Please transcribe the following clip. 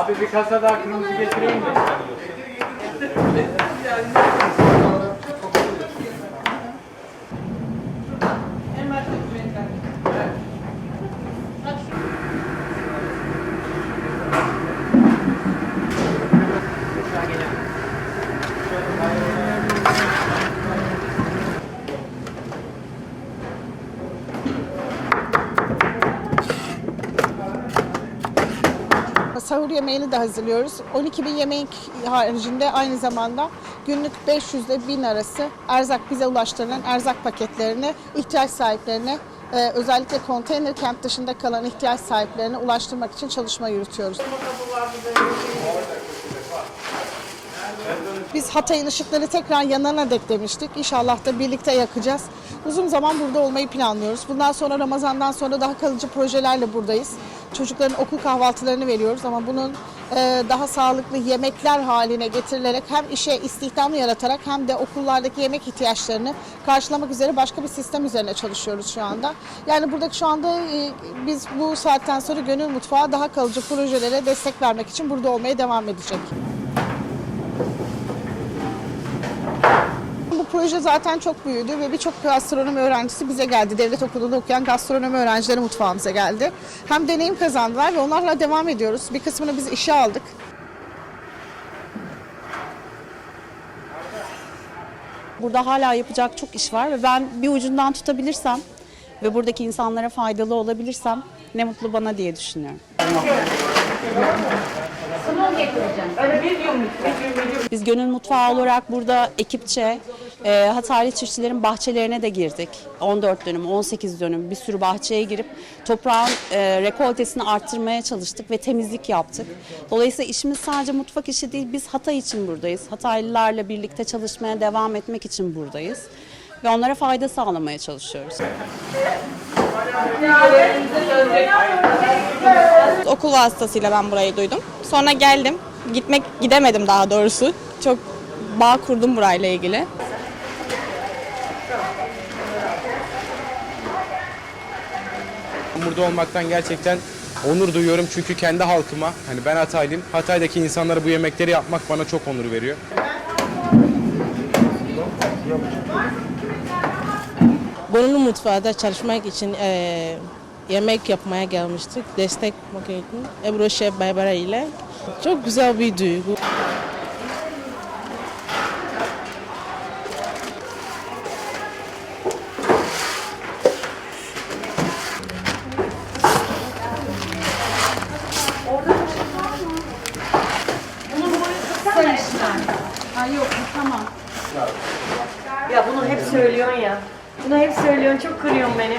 Abi bir kasa daha kırmızı getireyim mi? Sahur yemeğini de hazırlıyoruz. 12 bin yemek haricinde aynı zamanda günlük 500 ile 1000 arası erzak bize ulaştırılan erzak paketlerini ihtiyaç sahiplerine e, özellikle konteyner kent dışında kalan ihtiyaç sahiplerine ulaştırmak için çalışma yürütüyoruz. Biz Hatay'ın ışıkları tekrar yanana dek demiştik. İnşallah da birlikte yakacağız. Uzun zaman burada olmayı planlıyoruz. Bundan sonra Ramazan'dan sonra daha kalıcı projelerle buradayız. Çocukların okul kahvaltılarını veriyoruz ama bunun e, daha sağlıklı yemekler haline getirilerek hem işe istihdam yaratarak hem de okullardaki yemek ihtiyaçlarını karşılamak üzere başka bir sistem üzerine çalışıyoruz şu anda. Yani buradaki şu anda e, biz bu saatten sonra Gönül Mutfağı daha kalıcı projelere destek vermek için burada olmaya devam edecek. Proje zaten çok büyüdü ve birçok gastronomi öğrencisi bize geldi. Devlet okulunda okuyan gastronomi öğrencileri mutfağımıza geldi. Hem deneyim kazandılar ve onlarla devam ediyoruz. Bir kısmını biz işe aldık. Burada hala yapacak çok iş var ve ben bir ucundan tutabilirsem ve buradaki insanlara faydalı olabilirsem ne mutlu bana diye düşünüyorum. Biz Gönül Mutfağı olarak burada ekipçe e, Hataylı çiftçilerin bahçelerine de girdik. 14 dönüm, 18 dönüm bir sürü bahçeye girip toprağın e, rekoltesini arttırmaya çalıştık ve temizlik yaptık. Dolayısıyla işimiz sadece mutfak işi değil, biz Hatay için buradayız. Hataylılarla birlikte çalışmaya devam etmek için buradayız. Ve onlara fayda sağlamaya çalışıyoruz. Okul vasıtasıyla ben burayı duydum. Sonra geldim. Gitmek gidemedim daha doğrusu. Çok bağ kurdum burayla ilgili. Burada olmaktan gerçekten onur duyuyorum çünkü kendi halkıma, hani ben Hataylıyım, Hatay'daki insanlara bu yemekleri yapmak bana çok onur veriyor. Gönüllü mutfağda çalışmak için eee, yemek yapmaya gelmiştik. Destek için Ebru Şef Baybara ile. Çok güzel bir duygu. Ya bunu hep söylüyorsun ya. Bunu hep söylüyorsun. Çok kırıyorsun beni.